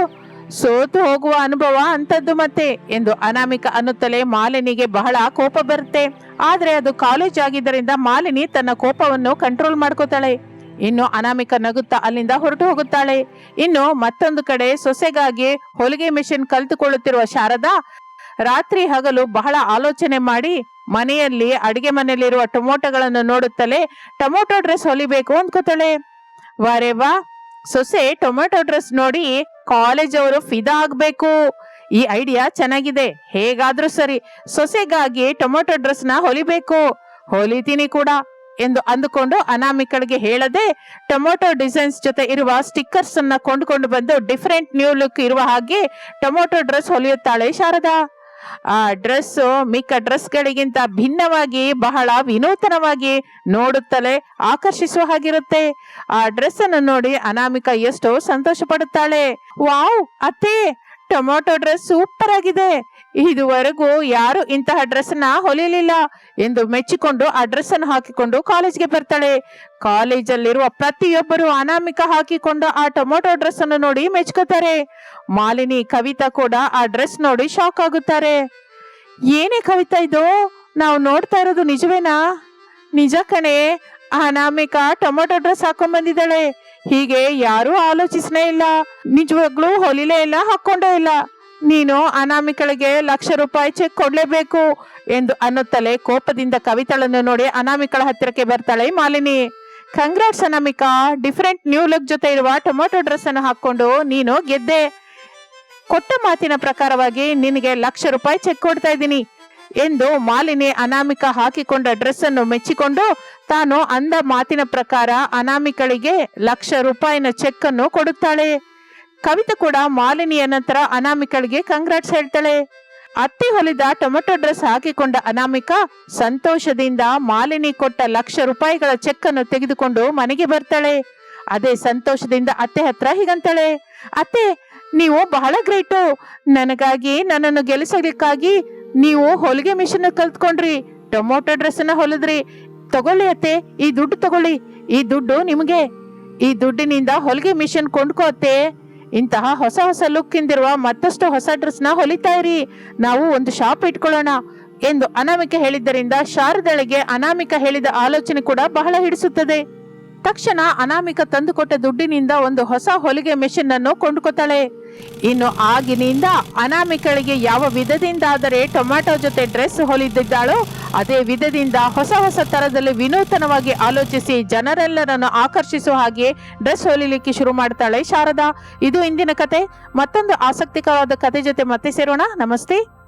ಸೋತು ಹೋಗುವ ಅನುಭವ ಅಂತದ್ದು ಮತ್ತೆ ಎಂದು ಅನಾಮಿಕ ಅನ್ನುತ್ತಲೇ ಮಾಲಿನಿಗೆ ಬಹಳ ಕೋಪ ಬರುತ್ತೆ. ಆದ್ರೆ ಅದು ಕಾಲೇಜ್ ಆಗಿದ್ದರಿಂದ ಮಾಲಿನಿ ತನ್ನ ಕೋಪವನ್ನು ಕಂಟ್ರೋಲ್ ಮಾಡ್ಕೋತಾಳೆ. ಇನ್ನು ಅನಾಮಿಕ ನಗುತ್ತಾ ಅಲ್ಲಿಂದ ಹೊರಟು ಹೋಗುತ್ತಾಳೆ. ಇನ್ನು ಮತ್ತೊಂದು ಕಡೆ ಸೊಸೆಗಾಗಿ ಹೊಲಿಗೆ ಮಿಷಿನ್ ಕಲಿತುಕೊಳ್ಳುತ್ತಿರುವ ಶಾರದಾ ರಾತ್ರಿ ಹಗಲು ಬಹಳ ಆಲೋಚನೆ ಮಾಡಿ ಮನೆಯಲ್ಲಿ ಅಡಿಗೆ ಮನೆಯಲ್ಲಿರುವ ಟೊಮೊಟೊಗಳನ್ನು ನೋಡುತ್ತಲೇ ಟೊಮೊಟೊ ಡ್ರೆಸ್ ಹೊಲಿಬೇಕು ಅಂದ್ಕೋತಾಳೆ. ವಾರೇ ವಾ, ಸೊಸೆ ಟೊಮೆಟೊ ಡ್ರೆಸ್ ನೋಡಿ ಕಾಲೇಜ್ ಅವರು ಫಿದಾ ಆಗ್ಬೇಕು. ಈ ಐಡಿಯಾ ಚೆನ್ನಾಗಿದೆ, ಹೇಗಾದ್ರೂ ಸರಿ, ಸೊಸೆಗಾಗಿ ಟೊಮೆಟೊ ಡ್ರೆಸ್ನ ಹೊಲಿಬೇಕು. ಹೊಲಿತೀನಿ ಕೂಡ. ಎಂದು ಅಂದುಕೊಂಡು ಅನಾಮಿಕಳಿಗೆ ಹೇಳದೆ ಟೊಮೊಟೊ ಡಿಸೈನ್ಸ್ ಜೊತೆ ಇರುವ ಸ್ಟಿಕ್ಕರ್ಸ್ ಅನ್ನ ಕೊಂಡುಕೊಂಡು ಬಂದು ಡಿಫರೆಂಟ್ ನ್ಯೂ ಲುಕ್ ಇರುವ ಹಾಗೆ ಟೊಮೊಟೊ ಡ್ರೆಸ್ ಹೊಲಿಯುತ್ತಾಳೆ ಶಾರದಾ. ಆ ಡ್ರೆಸ್ ಮಿಕ್ಕ ಡ್ರೆಸ್ಗಳಿಗಿಂತ ಭಿನ್ನವಾಗಿ ಬಹಳ ವಿನೂತನವಾಗಿ ನೋಡುತ್ತಲೇ ಆಕರ್ಷಿಸುವ ಹಾಗಿರುತ್ತೆ. ಆ ಡ್ರೆಸ್ ಅನ್ನು ನೋಡಿ ಅನಾಮಿಕ ಎಷ್ಟೋ ಸಂತೋಷ ಪಡುತ್ತಾಳೆ ವಾವ್, ಅತ್ತೆ! ಟೊಮೊಟೊ ಡ್ರೆಸ್ ಸೂಪರ್ ಆಗಿದೆ. ಇದುವರೆಗೂ ಯಾರು ಇಂತಹ ಡ್ರೆಸ್ನ ಹೊಲಿಲಿಲ್ಲ ಎಂದು ಮೆಚ್ಚಿಕೊಂಡು ಆ ಡ್ರೆಸ್ ಅನ್ನು ಹಾಕಿಕೊಂಡು ಕಾಲೇಜ್ಗೆ ಬರ್ತಾಳೆ. ಕಾಲೇಜಲ್ಲಿರುವ ಪ್ರತಿಯೊಬ್ಬರು ಅನಾಮಿಕ ಹಾಕಿಕೊಂಡು ಆ ಟೊಮೊಟೊ ಡ್ರೆಸ್ ಅನ್ನು ನೋಡಿ ಮೆಚ್ಕೋತಾರೆ. ಮಾಲಿನಿ, ಕವಿತಾ ಕೂಡ ಆ ಡ್ರೆಸ್ ನೋಡಿ ಶಾಕ್ ಆಗುತ್ತಾರೆ. ಏನೇ ಕವಿತಾ ಇದು? ನಾವು ನೋಡ್ತಾ ಇರೋದು ನಿಜವೇನಾ? ನಿಜ ಕಣೆ, ಅನಾಮಿಕ ಟೊಮೊಟೊ ಡ್ರೆಸ್ ಹಾಕೊಂಡ್ ಬಂದಿದ್ದಾಳೆ. ಹೀಗೆ ಯಾರೂ ಆಲೋಚಿಸನೇ ಇಲ್ಲ. ನಿಜವಾಗ್ಲೂ ಹೊಲಿಲೇ ಇಲ್ಲ ಹಾಕೊಂಡೇ ಇಲ್ಲ. ನೀನು ಅನಾಮಿಕಳಿಗೆ ಲಕ್ಷ ರೂಪಾಯಿ ಚೆಕ್ ಕೊಡ್ಲೇಬೇಕು ಎಂದು ಅನ್ನುತ್ತಲೇ ಕೋಪದಿಂದ ಕವಿತಳನ್ನು ನೋಡಿ ಅನಾಮಿಕಳ ಹತ್ತಿರಕ್ಕೆ ಬರ್ತಾಳೆ Malini. Congrats Anamika, different new look ಜೊತೆ ಇರುವ ಟೊಮೊಟೊ ಡ್ರೆಸ್ ಅನ್ನು ಹಾಕೊಂಡು ನೀನು ಗೆದ್ದೆ. ಕೊಟ್ಟ ಮಾತಿನ ಪ್ರಕಾರವಾಗಿ ನಿನಗೆ ಲಕ್ಷ ರೂಪಾಯಿ ಚೆಕ್ ಕೊಡ್ತಾ ಇದ್ದೀನಿ. ಎಂದು ಮಾಲಿನಿ ಅನಾಮಿಕ ಹಾಕಿಕೊಂಡ ಡ್ರೆಸ್ ಅನ್ನು ಮೆಚ್ಚಿಕೊಂಡು ತಾನು ಅಂದ ಮಾತಿನ ಪ್ರಕಾರ ಅನಾಮಿಕಳಿಗೆ ಲಕ್ಷ ರೂಪಾಯಿನ ಚೆಕ್ ಅನ್ನು ಕೊಡುತ್ತಾಳೆ. ಕವಿತಾ ಕೂಡ ಮಾಲಿನಿಯ ನಂತರ ಅನಾಮಿಕಳಿಗೆ ಕಂಗ್ರಾಟ್ಸ್ ಹೇಳ್ತಾಳೆ. ಅತ್ತಿ ಹೊಲಿದ ಟೊಮೆಟೊ ಡ್ರೆಸ್ ಹಾಕಿಕೊಂಡ ಅನಾಮಿಕ ಸಂತೋಷದಿಂದ ಮಾಲಿನಿ ಕೊಟ್ಟ ಲಕ್ಷ ರೂಪಾಯಿಗಳ ಚೆಕ್ ಅನ್ನು ತೆಗೆದುಕೊಂಡು ಮನೆಗೆ ಬರ್ತಾಳೆ. ಅದೇ ಸಂತೋಷದಿಂದ ಅತ್ತೆ ಹತ್ರ ಹೀಗಂತಾಳೆ. ಅತ್ತೆ, ನೀವು ಬಹಳ ಗ್ರೇಟು. ನನಗಾಗಿ ನನ್ನನ್ನು ಗೆಲ್ಲಿಸಲಿಕ್ಕಾಗಿ ನೀವು ಹೊಲಿಗೆ ಮಿಷನ್ ಕಲ್ತ್ಕೊಂಡ್ರಿ, ಟೊಮೊಟೊ ಡ್ರೆಸ್ ಅನ್ನ ಹೊಲಿದ್ರಿ. ತಗೊಳ್ಳಿ ಅತ್ತೆ, ಈ ದುಡ್ಡು ತಗೊಳ್ಳಿ. ಈ ದುಡ್ಡು ನಿಮಗೆ. ಈ ದುಡ್ಡಿನಿಂದ ಹೊಲಿಗೆ ಮಿಷನ್ ಕೊಂಡ್ಕೋ ಅತ್ತೆ. ಇಂತಹ ಹೊಸ ಹೊಸ ಲುಕ್ ಇಂದಿರುವ ಮತ್ತಷ್ಟು ಹೊಸ ಡ್ರೆಸ್ನ ಹೊಲಿತಾ ಇರಿ. ನಾವು ಒಂದು ಶಾಪ್ ಇಟ್ಕೊಳ್ಳೋಣ ಎಂದು ಅನಾಮಿಕ ಹೇಳಿದ್ದರಿಂದ ಶಾರದಳಿಗೆ ಅನಾಮಿಕ ಹೇಳಿದ ಆಲೋಚನೆ ಕೂಡ ಬಹಳ ಹಿಡಿಸುತ್ತದೆ. ತಕ್ಷಣ ಅನಾಮಿಕ ತಂದುಕೊಟ್ಟ ದುಡ್ಡಿನಿಂದ ಒಂದು ಹೊಸ ಹೊಲಿಗೆ ಮೆಷಿನ್ ಅನ್ನು ಕೊಂಡುಕೊತಾಳೆ. ಇನ್ನು ಆಗಿನಿಂದ ಅನಾಮಿಕಳಿಗೆ ಯಾವ ವಿಧದಿಂದಾದರೆ ಟೊಮ್ಯಾಟೊ ಜೊತೆ ಡ್ರೆಸ್ ಹೊಲಿದಿದ್ದಾಳೋ, ಅದೇ ವಿಧದಿಂದ ಹೊಸ ಹೊಸ ತರದಲ್ಲಿ ವಿನೂತನವಾಗಿ ಆಲೋಚಿಸಿ ಜನರೆಲ್ಲರನ್ನು ಆಕರ್ಷಿಸುವ ಹಾಗೆ ಡ್ರೆಸ್ ಹೊಲಿಲಿಕ್ಕೆ ಶುರು ಮಾಡ್ತಾಳೆ ಶಾರದಾ. ಇದು ಇಂದಿನ ಕತೆ. ಮತ್ತೊಂದು ಆಸಕ್ತಿಕರವಾದ ಕತೆ ಜೊತೆ ಮತ್ತೆ ಸೇರೋಣ. ನಮಸ್ತೆ.